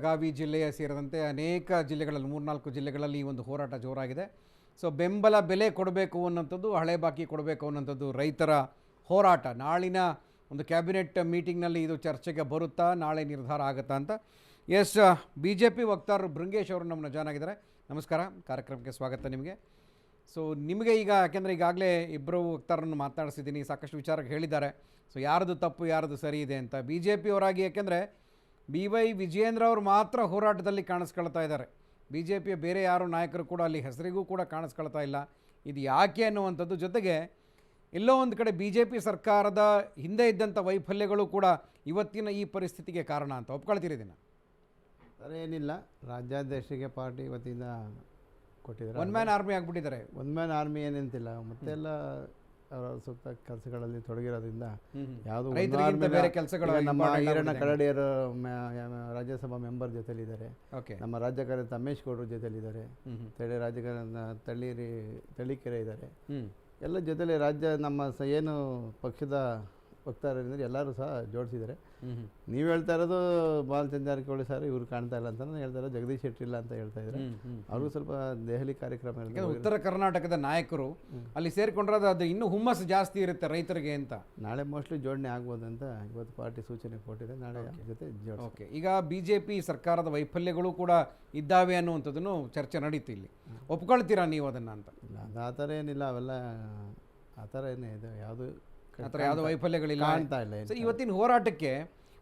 ಬೆಳಗಾವಿ ಜಿಲ್ಲೆಯ ಸೇರಿದಂತೆ ಅನೇಕ ಜಿಲ್ಲೆಗಳಲ್ಲಿ, ಮೂರ್ನಾಲ್ಕು ಜಿಲ್ಲೆಗಳಲ್ಲಿ ಈ ಒಂದು ಹೋರಾಟ ಜೋರಾಗಿದೆ. ಸೊ ಬೆಂಬಲ ಬೆಲೆ ಕೊಡಬೇಕು ಅನ್ನೋಂಥದ್ದು ಹಳೆ ಬಾಕಿ ಕೊಡಬೇಕು ಅನ್ನೋಂಥದ್ದು ರೈತರ ಹೋರಾಟ. ನಾಳಿನ ಒಂದು ಕ್ಯಾಬಿನೆಟ್ ಮೀಟಿಂಗ್ನಲ್ಲಿ ಇದು ಚರ್ಚೆಗೆ ಬರುತ್ತಾ, ನಾಳೆ ನಿರ್ಧಾರ ಆಗುತ್ತಾ ಅಂತ. ಎಸ್ ಬಿ ಜೆ ಪಿ ವಕ್ತಾರರು ಬೃಂಗೇಶ್ ಅವರು ನಮ್ಮನ್ನು ಜಾಯ್ನ್ ಆಗಿದ್ದಾರೆ. ನಮಸ್ಕಾರ, ಕಾರ್ಯಕ್ರಮಕ್ಕೆ ಸ್ವಾಗತ ನಿಮಗೆ. ಸೊ ನಿಮಗೆ ಈಗ, ಯಾಕೆಂದರೆ ಈಗಾಗಲೇ ಇಬ್ಬರು ವಕ್ತಾರರನ್ನು ಮಾತನಾಡಿಸಿದ್ದೀನಿ ಸಾಕಷ್ಟು ವಿಚಾರಕ್ಕೆ ಹೇಳಿದ್ದಾರೆ. ಸೊ ಯಾರದು ತಪ್ಪು, ಯಾರದು ಸರಿ ಇದೆ ಅಂತ. ಬಿ ಜೆ ಪಿಯವರಾಗಿ ಯಾಕೆಂದರೆ ಬಿ ವೈ ವಿಜಯೇಂದ್ರ ಅವರು ಮಾತ್ರ ಹೋರಾಟದಲ್ಲಿ ಕಾಣಿಸ್ಕೊಳ್ತಾ ಇದ್ದಾರೆ. ಬಿ ಜೆ ಪಿಯ ಬೇರೆ ಯಾರು ನಾಯಕರು ಕೂಡ ಅಲ್ಲಿ ಹೆಸರಿಗೂ ಕೂಡ ಕಾಣಿಸ್ಕೊಳ್ತಾ ಇಲ್ಲ. ಇದು ಯಾಕೆ ಅನ್ನುವಂಥದ್ದು ಜೊತೆಗೆ ಎಲ್ಲೋ ಒಂದು ಕಡೆ ಬಿ ಜೆ ಪಿ ಸರ್ಕಾರದ ಹಿಂದೆ ಇದ್ದಂಥ ವೈಫಲ್ಯಗಳು ಕೂಡ ಇವತ್ತಿನ ಈ ಪರಿಸ್ಥಿತಿಗೆ ಕಾರಣ ಅಂತ ಒಪ್ಕೊಳ್ತೀರಿ ಇದನ್ನು? ಸರ್ ಏನಿಲ್ಲ. ರಾಜ್ಯಾಧ್ಯಕ್ಷರಿಗೆ ಪಾರ್ಟಿ ವತಿಯಿಂದ ಕೊಟ್ಟಿದ್ದಾರೆ. ಒನ್ ಮ್ಯಾನ್ ಆರ್ಮಿ ಆಗಿಬಿಟ್ಟಿದ್ದಾರೆ. ಒನ್ ಮ್ಯಾನ್ ಆರ್ಮಿ ಏನಂತಿಲ್ಲ. ಮತ್ತೆಲ್ಲ ಅವರ ಸೂಕ್ತ ಕೆಲಸಗಳಲ್ಲಿ ತೊಡಗಿರೋದ್ರಿಂದ ಯಾವುದು ರೈತರಿಗಿಂತ ಬೇರೆ ಕೆಲಸಗಳು ನಮ್ಮ ಈರಣ್ಣ. ಕರಡಿಯರು ರಾಜ್ಯಸಭಾ ಮೆಂಬರ್ ಜೊತೆಲಿದ್ದಾರೆ. ಓಕೆ. ನಮ್ಮ ರಾಜ್ಯ ಕಾರ್ಯದರ್ಶಿ ಅಮೇಶ್ ಗೌಡರು ಜೊತೆಲಿದ್ದಾರೆ. ತಳಿ ರಾಜ್ಯ ತಳ್ಳೀರಿ ತಳ್ಳಿಕೆರೆ ಇದ್ದಾರೆ. ಎಲ್ಲ ಜೊತೆಲಿ ರಾಜ್ಯ ನಮ್ಮ ಸ ಏನು ಪಕ್ಷದ ವಕ್ತಾರರಿದ್ದಾರೆ ಎಲ್ಲರೂ ಸಹ ಜೋಡಿಸಿದ್ದಾರೆ. ನೀವು ಹೇಳ್ತಾ ಇರೋದು ಬಾಲಚಂದ್ರ ಜಾರಕಿಹೊಳಿ ಸರ್ ಇವ್ರು ಕಾಣ್ತಾ ಇಲ್ಲ ಅಂತ ಹೇಳ್ತಾರೆ ಹೇಳ್ತಾ ಇರೋದು ಜಗದೀಶ್ ಶೆಟ್ಟಿ ಇಲ್ಲ ಅಂತ ಹೇಳ್ತಾ ಇದ್ದಾರೆ. ಅವ್ರಿಗೂ ಸ್ವಲ್ಪ ದೆಹಲಿ ಕಾರ್ಯಕ್ರಮ ಉತ್ತರ ಕರ್ನಾಟಕದ ನಾಯಕರು ಅಲ್ಲಿ ಸೇರಿಕೊಂಡ್ರೆ ಅದು ಇನ್ನೂ ಹುಮ್ಮಸ್ಸು ಜಾಸ್ತಿ ಇರುತ್ತೆ ರೈತರಿಗೆ ಅಂತ. ನಾಳೆ ಮೋಸ್ಟ್ಲಿ ಜೋಡಣೆ ಆಗ್ಬೋದು ಅಂತ ಇವತ್ತು ಪಾರ್ಟಿ ಸೂಚನೆ ಕೊಟ್ಟಿದೆ ನಾಳೆ ಅವ್ರ ಜೊತೆ ಓಕೆ ಈಗ ಬಿ ಜೆ ಪಿ ಸರ್ಕಾರದ ವೈಫಲ್ಯಗಳು ಕೂಡ ಇದ್ದಾವೆ ಅನ್ನುವಂಥದ್ದನ್ನು ಚರ್ಚೆ ನಡೀತು ಇಲ್ಲಿ. ಒಪ್ಕೊಳ್ತೀರಾ ನೀವು ಅದನ್ನು ಅಂತ? ಇಲ್ಲ ಅದು ಆ ಥರ ಏನಿಲ್ಲ ಅವೆಲ್ಲ ಆ ಥರ ಏನೇ ಇದೆ ಯಾವುದು ಆ ಥರ ಯಾವುದೋ ವೈಫಲ್ಯಗಳಿಲ್ಲ. ಅಂತ ಇಲ್ಲ ಏನು ಸೊ ಇವತ್ತಿನ ಹೋರಾಟಕ್ಕೆ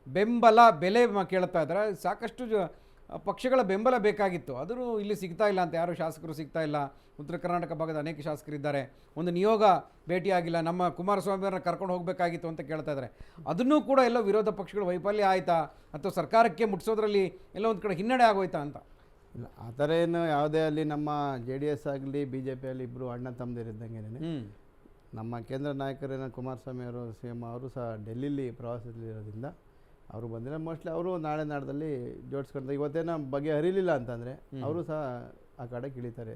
ಬೆಂಬಲ ಬೆಲೆ ಮ- ಕೇಳ್ತಾ ಇದ್ದಾರೆ. ಸಾಕಷ್ಟು ಜ- ಪಕ್ಷಗಳ ಬೆಂಬಲ ಬೇಕಾಗಿತ್ತು. ಆದರೂ ಇಲ್ಲಿ ಸಿಗ್ತಾ ಇಲ್ಲ ಅಂತ ಯಾರು ಶಾಸಕರು ಸಿಗ್ತಾ ಇಲ್ಲ. ಉತ್ತರ ಕರ್ನಾಟಕ ಭಾಗದ ಅನೇಕ ಶಾಸಕರಿದ್ದಾರೆ ಒಂದು ನಿಯೋಗ ಭೇಟಿಯಾಗಿಲ್ಲ. ನಮ್ಮ ಕುಮಾರಸ್ವಾಮಿಯವ್ರನ್ನ ಕರ್ಕೊಂಡು ಹೋಗಬೇಕಾಗಿತ್ತು ಅಂತ ಕೇಳ್ತಾ ಇದ್ದಾರೆ. ಅದನ್ನೂ ಕೂಡ ಎಲ್ಲೋ ವಿರೋಧ ಪಕ್ಷಗಳು ವೈಫಲ್ಯ ಆಯಿತಾ? ಅಥವಾ ಸರ್ಕಾರಕ್ಕೆ ಮುಟ್ಟಿಸೋದ್ರಲ್ಲಿ ಎಲ್ಲೋ ಒಂದು ಕಡೆ ಹಿನ್ನಡೆ ಆಗೋಯ್ತಾ ಅಂತ? ಇಲ್ಲ ಆ ಥರ ಏನು ಯಾವುದೇ ಅಲ್ಲಿ ನಮ್ಮ ಜೆ ಡಿ ಎಸ್ ಆಗಲಿ ಬಿ ಜೆ ಪಿಯಲ್ಲಿ ಇಬ್ಬರು ಅಣ್ಣ ತಮ್ಮದಿರಿದ್ದಂಗೆ ಹ್ಞೂ ನಮ್ಮ ಕೇಂದ್ರ ನಾಯಕರೇನ ಕುಮಾರಸ್ವಾಮಿ ಅವರು ಸಿ ಎಂ ಅವರು ಸಹ ಡೆಲ್ಲಿಲಿ ಪ್ರವಾಸದಲ್ಲಿರೋದ್ರಿಂದ ಅವರು ಬಂದಿಲ್ಲ ಮೋಸ್ಟ್ಲಿ ಅವರು ನಾಳೆ ನಾಡದಲ್ಲಿ ಜೋಡಿಸ್ಕೊಂಡ್ರೆ ಇವತ್ತೇನ ಬಗೆ ಹರಿಲಿಲ್ಲ ಅಂತಂದರೆ ಅವರು ಸಹ ಆ ಕಡೆ ಇಳಿತಾರೆ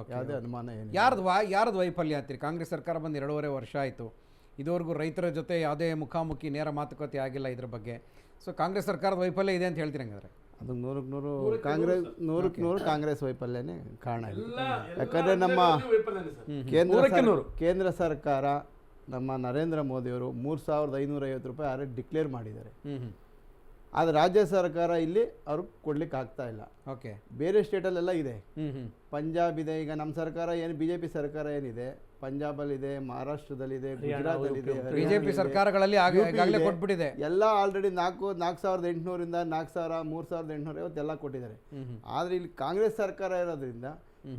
ಓಕೆ ಯಾವುದೇ ಅನುಮಾನ ಏನು ಯಾರ್ದು ವಾ ಯಾರ್ದು ವೈಫಲ್ಯ ಅಂತೀರಿ? ಕಾಂಗ್ರೆಸ್ ಸರ್ಕಾರ ಬಂದು ಎರಡೂವರೆ ವರ್ಷ ಆಯಿತು. ಇದುವರೆಗೂ ರೈತರ ಜೊತೆ ಯಾವುದೇ ಮುಖಾಮುಖಿ ನೇರ ಮಾತುಕತೆ ಆಗಿಲ್ಲ ಇದ್ರ ಬಗ್ಗೆ. ಸೊ ಕಾಂಗ್ರೆಸ್ ಸರ್ಕಾರದ ವೈಫಲ್ಯ ಇದೆ ಅಂತ ಹೇಳ್ತೀರಿ ಹಂಗಾದ್ರೆ? ಅದು ನೂರಕ್ಕೆ ನೂರು ಕಾಂಗ್ರೆಸ್ ನೂರಕ್ಕೆ ನೂರು ಕಾಂಗ್ರೆಸ್ ವೈಫಲ್ಯನೇ ಕಾರಣ ಇದೆ. ಯಾಕಂದರೆ ನಮ್ಮ ಕೇಂದ್ರ ಸರ್- ಕೇಂದ್ರ ಸರ್ಕಾರ ನಮ್ಮ ನರೇಂದ್ರ ಮೋದಿಯವರು ಮೂರು ಸಾವಿರದ ಐನೂರ ಐವತ್ತು ರೂಪಾಯಿ ಆರೇ ಡಿಕ್ಲೇರ್ ಮಾಡಿದ್ದಾರೆ. ಆದರೆ ರಾಜ್ಯ ಸರ್ಕಾರ ಇಲ್ಲಿ ಅವ್ರು ಕೊಡ್ಲಿಕ್ಕೆ ಆಗ್ತಾ ಇಲ್ಲ. ಓಕೆ. ಬೇರೆ ಸ್ಟೇಟಲ್ಲೆಲ್ಲ ಇದೆ. ಪಂಜಾಬ್ ಇದೆ ಈಗ ನಮ್ಮ ಸರ್ಕಾರ ಏನು ಬಿ ಜೆ ಪಿ ಸರ್ಕಾರ ಏನಿದೆ? ಪಂಜಾಬಲ್ಲಿದೆ ಮಹಾರಾಷ್ಟ್ರದಲ್ಲಿದೆ ಗುಜರಾತಲ್ಲಿದೆ ಬಿ ಜೆ ಬಿಜೆಪಿ ಸರ್ಕಾರಗಳಲ್ಲಿ ಆಗ UP ಈಗಾಗಲೇ ಇದೆ. ಕೊಟ್ಬಿಟ್ಟಿದೆ. ಎಲ್ಲ ಆಲ್ರೆಡಿ ನಾಲ್ಕು ನಾಲ್ಕು ಸಾವಿರದ ಎಂಟುನೂರಿಂದ ನಾಲ್ಕು ಸಾವಿರ ಮೂರು ಸಾವಿರದ ಎಂಟುನೂರ ಐವತ್ತೆಲ್ಲ ಕೊಟ್ಟಿದ್ದಾರೆ. ಆದರೆ ಇಲ್ಲಿ ಕಾಂಗ್ರೆಸ್ ಸರ್ಕಾರ ಇರೋದ್ರಿಂದ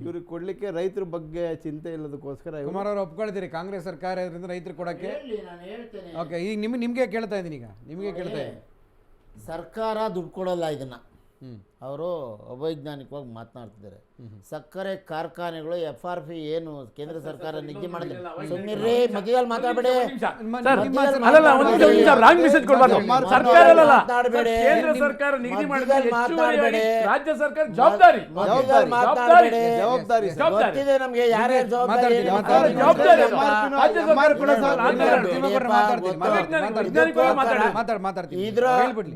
ಇವ್ರಿಗೆ ಕೊಡ್ಲಿಕ್ಕೆ ರೈತರ ಬಗ್ಗೆ ಚಿಂತೆ ಇಲ್ಲದಕ್ಕೋಸ್ಕರ ಕುಮಾರ್ ಅವರು ಒಪ್ಕೊಳ್ತೀರಿ ಕಾಂಗ್ರೆಸ್ ಸರ್ಕಾರ ಇರೋದ್ರಿಂದ ರೈತರು ಕೊಡಕ್ಕೆ? ಹೇಳಿ ನಾನು ಹೇಳ್ತೇನೆ. ಓಕೆ ಈಗ ನಿಮ್ಗೆ ನಿಮಗೆ ಕೇಳ್ತಾ ಇದ್ದೀನಿ ಈಗ. ನಿಮಗೆ ಕೇಳ್ತಾ ಇದ್ದೀನಿ. ಸರ್ಕಾರ ದುಡ್ಡು ಕೊಡೋಲ್ಲ ಇದನ್ನು. ಅವರು ಅವೈಜ್ಞಾನಿಕವಾಗಿ ಮಾತನಾಡ್ತಿದ್ದಾರೆ. ಸಕ್ಕರೆ ಕಾರ್ಖಾನೆಗಳು ಎಫ್ ಆರ್ ಪಿ ಏನು ಕೇಂದ್ರ ಸರ್ಕಾರ ನಿಗದಿ ಮಾಡಿದೆ ಸುಮ್ಮನಿರ್ರಿ ಮಧ್ಯದಲ್ಲಿ ಮಾತಾಡಬೇಡಿ. ಮಾತಾಡಬೇಡಿ. ಒಂದು ನಿಮಿಷ, ಒಂದು ನಿಮಿಷ ರಾಂಗ್ ಮೆಸೇಜ್ ಕೊಡ್ಬಾರ್ದು. ಸರ್ಕಾರ ಅಲ್ಲಲ್ಲ ಕೇಂದ್ರ ಸರ್ಕಾರ ನಿಗದಿ ಮಾಡಿದ. ಮಧ್ಯದಲ್ಲಿ ರಾಜ್ಯ ಸರ್ಕಾರ ಜವಾಬ್ದಾರಿ. ಮಧ್ಯದಲ್ಲಿ ಜವಾಬ್ದಾರಿ. ಗೊತ್ತಿದೆ ನಮ್ಗೆ ಯಾರೇ ಜವಾಬ್ದಾರಿ ಮಾತಾಡ್ತೀನಿ, ಏನು ಮಾತಾಡ್ತೀನಿ. ಜವಾಬ್ದಾರಿ ಅಂತ. ಅದು. ರಾಜ್ಯ ಸರ್ಕಾರ ಕೂಡ ಸರ್ ಮಾತಾಡ್ಬೇಡಿ. ಮಾತಾಡ್ಬೇಡಿ. ಮಾತಾಡ್ತೀನಿ, ಮಾತಾಡ್ತೀನಿ, ಮಾತಾಡ್ತೀನಿ. ವೈಜ್ಞಾನಿಕವಾಗಿ ಮಾತಾಡಿ. ಮಾತಾಡ್ ಇದ್ರ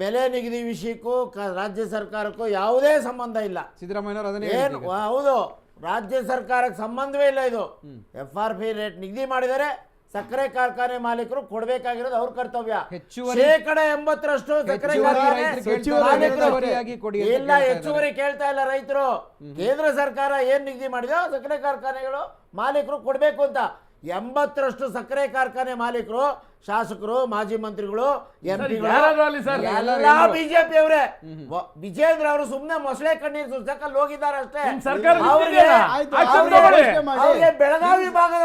ಬೆಲೆ ನಿಗದಿ ವಿಷಯಕ್ಕೂ ರಾಜ್ಯ ಸರ್ಕಾರಕ್ಕೂ ಯಾವುದೇ ಸಂಬಂಧ ಇಲ್ಲ. ಸಿದ್ದರಾಮಯ್ಯನವರು ಅದನ್ನೇ ಏನು. ಹೌದು. ರಾಜ್ಯ ಸರ್ಕಾರಕ್ಕೆ ಸಂಬಂಧವೇ ಇಲ್ಲ ಇದು. ಎಫ್ ಆರ್ ಪಿ ರೇಟ್ ನಿಗದಿ ಮಾಡಿದರೆ ಸಕ್ಕರೆ ಕಾರ್ಖಾನೆ ಮಾಲೀಕರು ಕೊಡಬೇಕಾಗಿರೋದು ಅವ್ರ ಕರ್ತವ್ಯ. ಹೆಚ್ಚುವರಿ- ಶೇಕಡ ಎಂಬತ್ತರಷ್ಟು ಸಕ್ಕರೆ ಹೆಚ್ಚುವರಿ ಕಾರ್ಖಾನೆ ರೈತರು ಕೇಳ್ತಾ ಮಾಲೀಕರು ಇದ್ದಾರೆ, ಹೆಚ್ಚುವರಿಯಾಗಿ ಕೊಡಿ ಅಂತ ಇಲ್ಲ ಕೇಳ್ತಾ ಹೆಚ್ಚುವರಿ ಕೇಳ್ತಾ ಇಲ್ಲ ರೈತರು. ಕೇಂದ್ರ ಸರ್ಕಾರ ಏನ್ ನಿಗದಿ ಮಾಡಿದೆ? ಸಕ್ಕರೆ ಕಾರ್ಖಾನೆಗಳು ಮಾಲೀಕರು ಕೊಡಬೇಕು ಅಂತ. ಎಂಬತ್ತರಷ್ಟು ಸಕ್ಕರೆ ಕಾರ್ಖಾನೆ ಮಾಲೀಕರು ಶಾಸಕರು ಮಾಜಿ ಮಂತ್ರಿಗಳು ಎಂ ಬಿಜೆಪಿ ಅವರೇ. ವಿಜೇಂದ್ರ ಅವರು ಸುಮ್ನೆ ಮೊಸಳೆ ಕಣ್ಣೀರ್ ಸುರ್ಸಕಲ್ಲಿ ಹೋಗಿದ್ದಾರೆ ಅಷ್ಟೇ. ಬೆಳಗಾವಿ ಭಾಗದ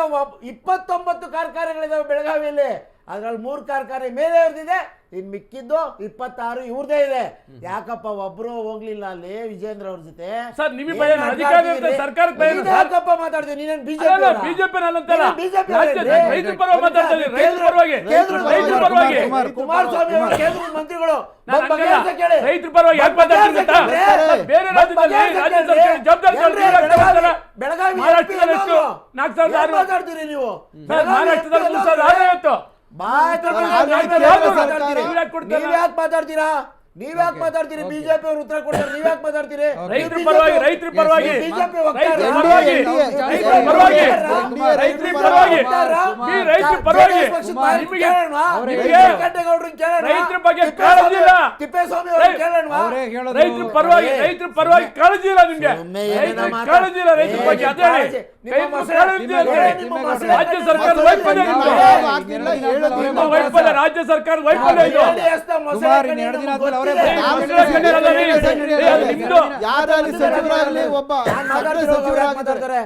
ಇಪ್ಪತ್ತೊಂಬತ್ತು ಕಾರ್ಖಾನೆಗಳಿದಾವೆ ಬೆಳಗಾವಿಯಲ್ಲಿ. ಅದ್ರಲ್ಲಿ ಮೂರು ಕಾರ್ಖಾನೆ ಮೇಲೆ ಅವ್ರದ್ದಿದೆ ಇನ್ ಮಿಕ್ಕಿದ್ದು ಇಪ್ಪತ್ತಾರು ಇವ್ರದೇ ಇದೆ ಯಾಕಪ್ಪ ಒಬ್ರು ಹೋಗ್ಲಿಲ್ಲ ಅಲ್ಲಿ ವಿಜೇಂದ್ರ ಅವ್ರ ಜೊತೆ ಸರ್, ನಿಮಗೆ ಭಯ. ಅಧಿಕಾರಿ ಸರ್ಕಾರಕ್ಕೆ ಭಯ. ಯಾಕಪ್ಪ ಮಾತಾಡ್ತೀನಿ ನೀನೇನ್ ಬಿಜೆಪಿ ರಾಜ್ಯ- ರೈತರ ಪರವಾಗಿ ರೈತರ ಪರವಾಗಿ. ರೈತರ. ಕುಮಾರ್, ಕುಮಾರಸ್ವಾಮಿ ಅವರು ಕೇಂದ್ರದ ಮಂತ್ರಿಗಳು ನಾನು ಬಂದ್ ಹಂಗಲ್ಲ. ಬಗೆಹರಿಸ ಕೇಳಿ. ರೈತರ ಪರವಾಗಿ ಯಾಕೆ ಬಂದ್ ಮಾತಾಡ್ತೀನಿ ಗೊತ್ತಾ? ಬಗೆಹರಿಸ ಬೇರೆ ಕೇಳಿ. ರಾಜ್ಯದಲ್ಲಿ ಬಂದ್ ರಾಜ್ಯ ಬಗೆಹರಿಸ ಸರ್ಕಾರ ಜವಾಬ್ದಾರಿ ಕೇಳಿ. ತಗೊಳ್ತಾರೆ. ಬೆಳಗಾವಿ- ಬೆಳಗಾವಿ ಮಹಾರಾಷ್ಟ್ರದಲ್ಲಿ MP ಎಷ್ಟು? ನಾಲ್ಕು ಸಾವಿರದ ಏನ್ ಆರು. ಮಾತಾಡ್ತೀರಿ ನೀವು ಸರ್, ಬೆಳಗಾವಿ ಮಹಾರಾಷ್ಟ್ರದಲ್ಲಿ MP ಮೂರು ಸಾವಿರದ ಆರುನೂರೈವತ್ತು. ಮಾತಾಡ್ತೀರಾ? ಮಾತಾಡ್ತೀರಿ? ನೀವ್ಯಾಕೆ ಮಾತಾಡ್ತೀರಿ? ಬಿಜೆಪಿ ಅವರು ಉತ್ತರ ಕೊಡ್ತಾರೆ. ನೀವ್ಯಾಕೆ ಮಾತಾಡ್ತೀರಿ? ರೈತರ ಪರವಾಗಿ ರೈತರ ಪರವಾಗಿ. ಬಿಜೆಪಿ ರೈತರ ಪರವಾಗಿ. ರೈತರ ಪರವಾಗಿ. ರೈತರ ಪರವಾಗಿ. ಈ ರೈತರ ಪರವಾಗಿ. ನಿಮಗೆ ನಿಮಗೆ ರೈತರ ಬಗ್ಗೆ ಕಾಳಜಿ ಇಲ್ಲ. ತಿಪ್ಪೇಸ್ವಾಮಿ ಅವರು ಕೇಳೋಣ ರೈತರ ಪರವಾಗಿ ರೈತರ ಪರವಾಗಿ ಕಾಳಜಿ ಇಲ್ಲ ನಿಮ್ಗೆ. ಕಾಳಜಿ ಇಲ್ಲ ರೈತರ ಬಗ್ಗೆ. ಅದೇ ರಾಜ್ಯ ಸರ್ಕಾರ ವೈಫಲ್ಯ ರಾಜ್ಯ ಸರ್ಕಾರ ವೈಫಲ್ಯ ಇದು? ಅವರೇ ಏ, ಮೊಸಳೆ ಕಣ್ಣೀರು ಅಲ್ಲ ರೀ. ಏ, ಅದು ನಿಮ್ದು ಯಾರಲ್ಲಿ ಸಚಿವರಾಗಲಿ ಒಬ್ಬ ಸಚಿವ ಸಚಿವರಾಗಿದ್ದಾರೆ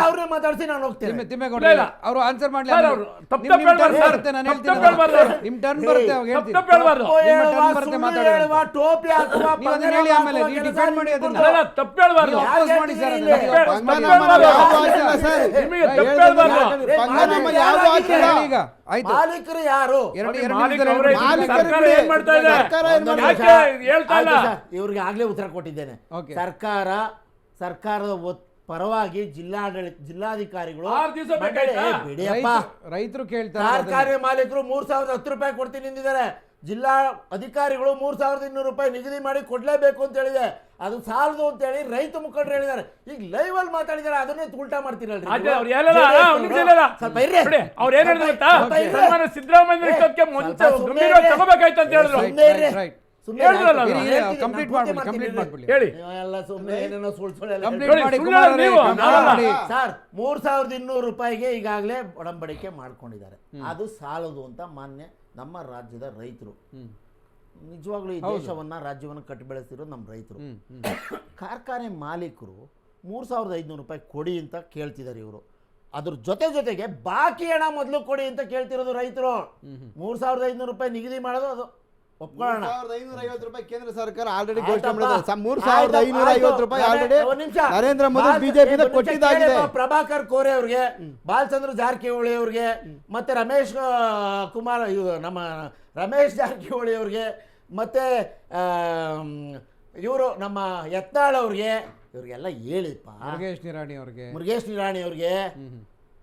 ಅವ್ರನ್ನೇ ಮಾತಾಡ್ಸಿ ನಾನು ಹೋಗ್ತೇನೆ. ತಿಮ್ಮೆ- ತಿಮ್ಮೇಗೌಡ. ಅವ್ರು ಆನ್ಸರ್ ಮಾಡ್ಲಿ ಸರ್, ತಪ್ಪು ತಪ್ಪು ನಿಮ್ ಬರುತ್ತೆ, ನಾನು ಹೇಳ್ತೀನಿ. ತಪ್ಪು ಹೇಳ್ಬಾರ್ದು. ನಿಮ್ ಟರ್ನ್ ಬರುತ್ತೆ ಅವಾಗ ಹೇಳ್ತೀನಿ. ತಪ್ಪು ಹೇಳ್ಬಾರ್ದು. ನಿಮ್ಮ ಹೇಳುವ, turn ಬರುತ್ತೆ. ಹೇಳುವ, ಟೋಪಿ ಹಾಕುವ, ನೀವು ಅದನ್ನ ಹೇಳಿ ಆಮೇಲೆ, ನೀವು ಕೆಲಸ ಮಾಡಿ ಅದನ್ನ. ಅಲ್ಲ, ತಪ್ಪು ಹೇಳ್ಬಾರ್ದು. ವಾಪಸ್ ಮಾಡಿ ಸರ್ ನಿಮಗೆ ತಪ್ಪು ಹೇಳ್ಬಾರ್ದು. ಈಗ? ಆಯ್ತು ಮಾಲೀಕರು ಯಾರು ಎರಡು ಎರಡು ಮಾಲೀಕ ನಿಮಿಷದಲ್ಲಿ ಅವರೇ ಎರಡು ಇದ್ದಾರೆ. ಸರ್ಕಾರ ಏನ್ ಮಾಡ್ತಾ ಇದೆ ಸರ್ಕಾರ ಏನ್ ಒಂದು ಮಾಡ್ತಾ ನಿಮಿಷ. ಯಾಕೆ ಹೇಳ್ತಾ ಇಲ್ಲ? ಆಯ್ತು ಸರ್, ಇವ್ರಿಗೆ ಆಗ್ಲೇ ಉತ್ತರ ಕೊಟ್ಟಿದ್ದೇನೆ Okay. ಸರ್ಕಾರ ಸರ್ಕಾರದ ಒತ್- ಪರವಾಗಿ ಜಿಲ್ಲಾಡಳಿತ ಜಿಲ್ಲಾಧಿಕಾರಿಗಳು ಆರು ದಿವ್ಸ ಮಂಡಳಿ- ಬೇಕಾಯ್ತಾ? ಏ, ಬಿಡಿಯಪ್ಪ ರೈತರು- ರೈತರು ಕೇಳ್ತಾರೆ ಅದನ್ನ. ಕಾರ್ಖಾನೆ ಮಾಲೀಕರು ಮೂರ್ ಸಾವಿರದ ಹತ್ತು ರೂಪಾಯಿ ಕೊಡ್ತೀನಿ ನಿಂದಿದ್ದಾರೆ ಜಿಲ್ಲಾ ಅಧಿಕಾರಿಗಳು ಮೂರ್ ಸಾವಿರದ ಇನ್ನೂರು ರೂಪಾಯಿ ನಿಗದಿ ಮಾಡಿ ಕೊಡ್ಲೇಬೇಕು ಅಂತ ಹೇಳಿದೆ ಅದು ಸಾಲದು ಅಂತ ಹೇಳಿ ರೈತ ಮುಖಂಡರು ಹೇಳಿದ್ದಾರೆ ಈಗ ಲೈವ್ ಅಲ್ಲಿ ಮಾತಾಡಿದಾರೆ ಅದನ್ನೇ ಉಲ್ಟಾ ಮಾಡ್ತೀರಲ್ರಿ ಅದೇ ನೀವು? ಅವ್ರು ಹೇಳಲ್ಲ JDS ಅವ್ರು ನಿಮಿಷ ಹೇಳಲ್ಲ. ಸ್ವಲ್ಪ ಇರ್ರಿ. ಬಿಡಿ, ಅವ್ರು ಏನ್ ಹೇಳಿದ್ರು ಗೊತ್ತಾ ಸ್ವಲ್ಪ ಇರ್ರಿ. ಸನ್ಮಾನ್ಯ ಸಿದ್ದರಾಮಯ್ಯ ಇಷ್ಟೊತ್ತಿಗೆ ಮುಂಚೆ ಸ್ವಲ್ಪ ಸುಮ್ನೆ ಗಂಭೀರವಾಗಿ ಇರ್ರಿ. ತಗೋಬೇಕಾಯ್ತು ಅಂತ ಹೇಳಿದ್ರು Right, ಸುಮ್ನೆ ಇರ್ರಿ. right, right. ಸುಮ್ನೆ ಹೇಳಿದ್ರಲ್ಲ ಆಯ್ತು. ಇರಿ, ನಾನು ಇರಿ, ಹೇಳ್ತೀನಿ, complete ನಾನು ಪೂರ್ತಿ ಮಾಡ್ಬಿಡಿ, complete ಮಾಡ್ತೀನಿ. ಮಾಡ್ಬಿಡಿ. ಹೇಳಿ ನೀವೆಲ್ಲ ಸುಮ್ಮನೆ ಏನೇನೋ ಸುಳ್ಳು ಸುಳ್ಳು ಎಲ್ಲ Complete ಮಾಡಿ ಸುಳ್ಳು ಕುಮಾರ್ ಹೇಳಿ ನೀವು, ಅವರೇ, ನಾನಲ್ಲ. ಮಾಡಿ. ಸರ್ ಮೂರ್ ಸಾವಿರದ ಇನ್ನೂರು ರೂಪಾಯಿಗೆ ಈಗಾಗಲೇ ಒಡಂಬಡಿಕೆ ಮಾಡ್ಕೊಂಡಿದ್ದಾರೆ ಅದು ಸಾಲದು ಅಂತ ಮಾನ್ಯ ನಮ್ಮ ರಾಜ್ಯದ ರೈತರು. ನಿಜವಾಗ್ಲೂ ಈ ದೇಶವನ್ನ ರಾಜ್ಯವನ್ನ ಕಟ್ಟಿ ಬೆಳೆಸ್ತಿರೋದು ನಮ್ಮ ರೈತರು. ಕಾರ್ಖಾನೆ ಮಾಲೀಕರು ಮೂರ್ ಸಾವಿರದ ಐದುನೂರು ರೂಪಾಯಿ ಕೊಡಿ ಅಂತ ಕೇಳ್ತಿದ್ದಾರೆ ಇವರು. ಅದ್ರ ಜೊತೆ ಜೊತೆಗೆ ಬಾಕಿ ಹಣ ಮೊದಲು ಕೊಡಿ ಅಂತ ಕೇಳ್ತಿರೋದು ರೈತರು. ಮೂರ್ ಸಾವಿರದ ಐದುನೂರು ರೂಪಾಯಿ ನಿಗದಿ ಮಾಡೋದು ಅದು. ಒಪ್ಕೊಳ್ಳೋಣ. ಕೇಂದ್ರ ಸರ್ಕಾರ ಆಲ್ರೆಡಿ ಘೋಷಣೆ ಮಾಡಿದೆ. ಮೂರ್ ಸಾವಿರದ ಐನೂರ ಐವತ್ತು ರೂಪಾಯಿ ಆಲ್ರೆಡಿ ಒಂದ್ ನಿಮಿಷ. ನರೇಂದ್ರ ಮೋದಿ ಬಿಜೆಪಿ ಕೊಟ್ಟಿದ್ದಾಗಿದೆ. ಪ್ರಭಾಕರ್ ಕೋರೆ ಅವ್ರಿಗೆ ಬಾಲಚಂದ್ರ ಜಾರಕಿಹೊಳಿ ಅವ್ರಿಗೆ ಮತ್ತೆ ರಮೇಶ್ ಕುಮಾರ್ ಇವ್ರು ನಮ್ಮ ರಮೇಶ್ ಜಾರಕಿಹೊಳಿ ಅವ್ರಿಗೆ ಮತ್ತೆ ಇವರು ನಮ್ಮ ಯತ್ನಾಳ್ ಅವ್ರಿಗೆ ಇವ್ರಿಗೆಲ್ಲ ಹೇಳಿಪ್ಪ. ಮುರುಗೇಶ್ ನಿರಾಣಿ ಅವ್ರಿಗೆ. ಮುರುಗೇಶ್ ನಿರಾಣಿ ಅವ್ರಿಗೆ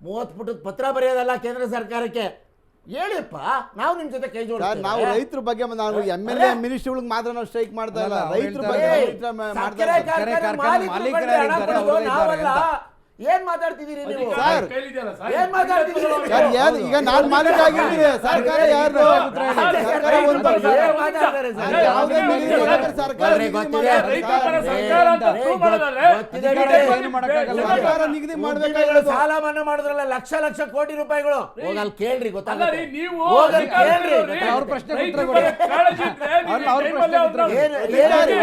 ಮೂವತ್ತು ಪುಟದ ಪತ್ರ ಬರೆಯೋದಲ್ಲ ಕೇಂದ್ರ ಸರ್ಕಾರಕ್ಕೆ. ಹೇಳಿಪ್ಪ ನಾವು ನಿಮ್ ಜೊತೆ ಕೈ ಸರ್ ಜೋಡಿಸ್ತೀವಿ ನಾವು ರೈತರ ಬಗ್ಗೆ ನಾವು ಎಂ ಎಲ್ ಎ ಮಿನಿಸ್ಟ್ರಿಗಳಿಗೆ ಮಾತ್ರ ನಾವು ಸ್ಟ್ರೈಕ್ ಮಾಡ್ತಾ ಇಲ್ಲ ಅಲ್ಲ, ರೈತರ ಬಗ್ಗೆ ಏಯ್, ರೈತರ ಮ- ಮಾಡ್ತಾ ಸಕ್ಕರೆ ಇಲ್ಲ. ಕಾರ್ಖಾನೆ ಕಾರ್ಖಾನೆ ಮಾಲೀಕರು ಮಾಲೀಕರು ಬಂದ್ರೆ ಹಣ ಯಾರಿದ್ದಾರೆ, ಕೊಡೋದು ಇದ್ದಾರೆ ನಾವಲ್ಲ. ಏನ್ ಮಾತಾಡ್ತಿದ್ದೀರಿ ನೀವು ಸರ್. ಏನ್ ಮಾತಾಡ್ತಿದ್ದೀರಿ ನೀವು? ಸರ್ ಯಾರು ಈಗ ನಾನ್ ಮಾಲೀಕ ಆಗಿರ್ತೀನಿ ಸರ್ಕಾರ ಯಾರು ಸರ್ಕಾರ ಒಂದು? ಯಾವುದೇ ನಿಗದಿ ಸರ್ಕಾರ. ಸರ್ಕಾರ ನಿಗದಿ ಮಾಡ್ಬೇಕಾಗಿರೋದು ಸಾಲ ಮನ್ನಾ ಮಾಡಿದ್ರಲ್ಲ ಲಕ್ಷ ಲಕ್ಷ ಕೋಟಿ ರೂಪಾಯಿಗಳು. ಹೋಗಲ್ ಕೇಳ್ರಿ ಗೊತ್ತಾಗಲ್ಲ ನೀವು ಕೇಳ್ರಿ. ಅವ್ರ ಯಾಕೆ?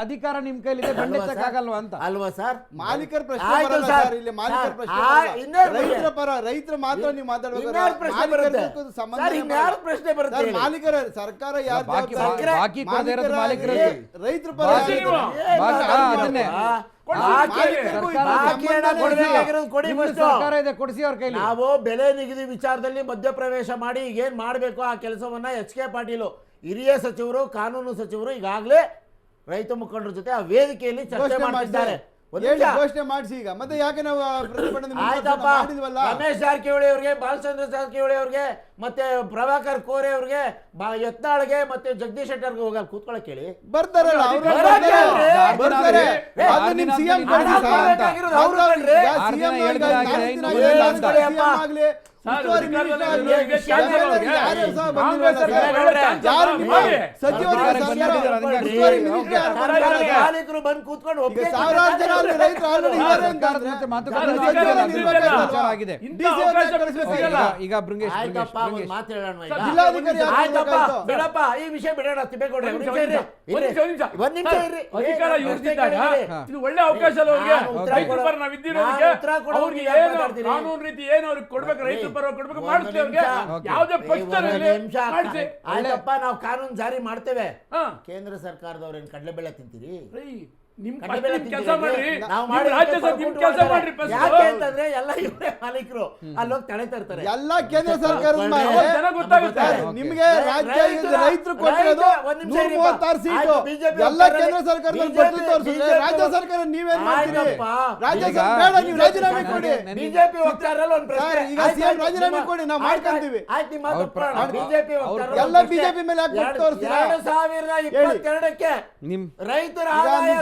ಅಧಿಕಾರ ನಿಮ್- ಕೈಲಿದೆ ಅಲ್ವಾ ಖಂಡಿತಕ್ಕಾಗಲ್ವಾ ಅಂತ. ಅಲ್ವಾ ಸರ್? ಮಾಲೀಕರ ಪ್ರಶ್ನೆ ಸರ್. ಇಲ್ಲಿ ಮಾಲೀಕರ ಪ್ರಶ್ನೆ ರೈತರ ಪರ ರೈತರ ಮಾತ್ರ ನೀವು ಮಾತಾಡಬೇಕು ಪ್ರಶ್ನೆ ಸಂಬಂಧ ಪ್ರಶ್ನೆ ಬರುತ್ತೆ ಮಾಲೀಕರ ಸರ್ಕಾರ ಯಾರು ಬಾಕಿ ಮಾಲೀಕರ-. ರೈತರ ಸರ್ಕಾರ ಇದೆ ಕೊಡಿಸಿ ಅವ್ರ ಕೈಲಿ. ನಾವು ಬೆಲೆ ನಿಗದಿ ವಿಚಾರದಲ್ಲಿ ಮಧ್ಯಪ್ರವೇಶ ಮಾಡಿ ಈಗ ಏನ್ ಮಾಡಬೇಕು ಆ ಕೆಲಸವನ್ನ ಎಚ್ ಕೆ ಪಾಟೀಲು ಹಿರಿಯ ಸಚಿವರು ಕಾನೂನು ಸಚಿವರು ಈಗಾಗಲೇ ರೈತ ಮುಖಂಡರ ಜೊತೆ ಆ ವೇದಿಕೆಯಲ್ಲಿ ಚರ್ಚೆ ಮಾಡಿದ್ದಾರೆ ಹೇಳಿ. ಘೋಷಣೆ ಮಾಡಿಸಿ ಈಗ. ಮತ್ತೆ ಯಾಕೆ ನಾವು ಆ ಪ್ರತಿಭಟನೆ ಮುಂದುವರ್ಸೋಣ? ಆಯ್ತಪ್ಪ. ಮಾಡಿದ್ವಲ್ಲ? ರಮೇಶ್ ಜಾರಕಿಹೊಳಿ ಅವ್ರಿಗೆ ಬಾಲಚಂದ್ರ ಜಾರಕಿಹೊಳಿ ಅವ್ರಿಗೆ ಮತ್ತೆ ಪ್ರಭಾಕರ್ ಕೋರೆ ಅವ್ರಿಗೆ ಬಾ ಯತ್ನಾಳ್ಗೆ ಮತ್ತೆ ಜಗದೀಶ್ ಶೆಟ್ಟರ್ಗೆ ಹೋಗಲ್ಲ. ಕೂತ್ಕೊಳಕ್ ಹೇಳಿ ಬರ್ತಾರಲ್ಲ ಅವ್ರು ಬರ್ತಾರೆ. ಬರ್ತಾರೆ. ಅದು ನಿಮ್ ಸಿಎಂ ಅವ್ರು ಕಣ್ರೀ. ಆರು ದಿನ, ಆಗ್ಲಿ, ಮಾಲೀಕರು ಬಂದು ಕೂತ್ಕೊಂಡು ಈಗ ಸಾವಿರಾರು ಜನ ರೈತರು ಆಗಿದೆ ಬೃಂಗೇಶ್ ಬಿಡಪ್ಪ ಈ ವಿಷಯ ಬಿಡೋಣ ಒಂದ್ ನಿಮಿಷ, ಇರ್ರಿ. ಅಧಿಕಾರ ಇದು ಒಳ್ಳೆ ಅವಕಾಶ ಅಲ್ಲ ಅವ್ರಿಗೆ? ರೈತರ ಅವ್ರಿಗೆ. ಏನು ಕಾನೂನು ರೀತಿ ಏನು ಅವ್ರಿಗೆ ಕೊಡ್ಬೇಕು ರೈತರ ಪರ ಕೊಡ್ಬೇಕು ಒಂದು ಮಾಡಿಸ್ಲಿ ಅವ್ರಿಗೆ. ಯಾವುದೇ ಪಕ್ಷದಲ್ಲಿ ಒಂದು ನಿಮಿಷ ಮಾಡಿಸಿ ಆಯ್ತಪ್ಪ ನಾವು ಕಾನೂನು ಜಾರಿ ಮಾಡ್ತೇವೆ. ಕೇಂದ್ರ ಸರ್ಕಾರದವ್ರೇನು ಕಡಲೆಬೇಳೆ ತಿಂತೀರಿ? ನಿಮ್ ಕಡ್ಲೆ first ಬೆಳೆ ನಿಮ್ ಕೆಲ್ಸ ತಿಂತೀರಿ. ಮಾಡ್ರಿ. ನಾವು ನಿಮ್ ರಾಜ್ಯ ಸರ್ ನಿಮ್ ಕೆಲ್ಸ ಮಾಡ್ರಿ ಯಾಕೆ ಅಂತಂದ್ರೆ ಎಲ್ಲ ಇವರೇ ಮಾಲೀಕರು. ಅಲ್ಲೋಗಿ ತಡೆ ತರ್ತಾರೆ ಎಲ್ಲ ಕೇಂದ್ರ ಸರ್ಕಾರದ ಅವಾಗ ಮೇಲೆ ಅವಾಗ ಜನ ಗೊತ್ತಾಗುತ್ತೆ. ಸರ್, ನಿಮ್ಗೆ ರಾಜ್ಯ ರೈತರು ಕೊಟ್ಟಿರೋದು ರೈತ- ನೂರ ಮೂವತ್ತಾರು ಸೀಟು. ಎಲ್ಲ ಕೇಂದ್ರ ಸರ್ಕಾರದಲ್ಲಿ ತೋರಿಸಿದ್ರೆ ರಾಜ್ಯ ಸರ್ಕಾರ ನೀವೇನ್ ಮಾಡ್ತೀರಿ? ರಾಜ್ಯ ಸರ್ಕಾರ ಬೇಡ ನೀವು ರಾಜೀನಾಮೆ ಕೊಡಿ. ಬಿಜೆಪಿ ಹೋಗ್ತಾರಲ್ಲ ಒಂದ್ ಪ್ರಶ್ನೆ. ಸರ್, ಈಗ ಸಿಎಂ ರಾಜೀನಾಮೆ ಕೊಡಿ, ನಾವು ಮಾಡ್ಕೊಂತೀವಿ. ಆಯ್ತು ನಿಮ್ಮ ಬಿಜೆಪಿ ಎಲ್ಲ ಒಂದ್ ಮೇಲೆ ಎರಡು- ತೋರಿಸ್ತೀರಾ? ಎರಡು ಸಾವಿರದ ಇಪ್ಪತ್ತೆರಡಕ್ಕೆ ನಿಮ್ ರೈತರ ಈಗ ಆದಾಯ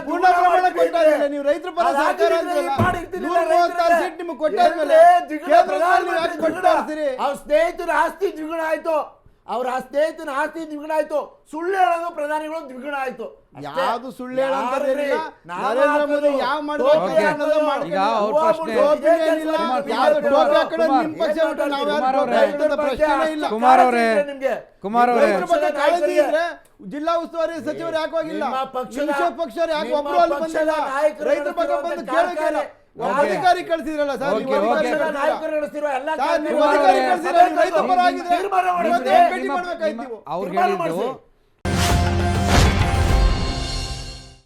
ನೀವು ರೈತರ ಪರ ಸರ್ಕಾರ ಸೀಟ್ ನಿಮ್ಗೆ ಕೊಟ್ಟಾದ್ಮೇಲೆ ಅವ್ರ ಸ್ನೇಹಿತರ ಆಸ್ತಿ ದ್ವಿಗುಣ ಆಯ್ತು ಅವ್ರ ಆ ಸ್ನೇಹಿತನ ಆಸ್ತಿ ದ್ವಿಗುಣ ಆಯ್ತು ಸುಳ್ಳು ಹೇಳೋದು ಪ್ರಧಾನಿಗಳು ದ್ವಿಗುಣ ಆಯ್ತು. ಯಾವ್ದು ಸುಳ್ಳು. ನರೇಂದ್ರ ಮೋದಿ ಯಾವ ಮಾಡ್ಬೇಕು? ಟೋಪಿ Okay. ಈಗ ಅವ್ರ ಹೂವ ಪ್ರಶ್ನೆ- ಮುಡ್ದು ಟೋಪಿ ಇದೇ ಏನಿಲ್ಲ. ಕೆಲ್ಸ ಯಾವ್ದು ಮಾಡ್ತಾರೆ. ಟೋಪಿ ಹಾಕೊಂಡು ಕುಮಾರ್. ಅವರೇ. ಕುಮಾರ್ ಅವರೇ. ಜಿಲ್ಲಾ ಉಸ್ತುವಾರಿ ಸಚಿವರು ಯಾಕೆ ಹೋಗಿಲ್ಲ ಪಕ್ಷರು ಯಾಕೆ ಒಬ್ರು ಅಲ್ಲಿ ಬಂದಿಲ್ಲ ರೈತರ ಬಗ್ಗೆ ಬಂದು ಇಲ್ಲ. ಅಧಿಕಾರಿ ಕಳಿಸಿದ್ರಲ್ಲ ಸರ್ ನೀವು ಅಧಿಕಾರಿ okay. ರೈತ ಪರ ಆಗಿದ್ರೆ ಭೇಟಿ ಮಾಡ್ಬೇಕಾಯ್ತು ಅವ್ರು ಮಾಡಿಸಿ.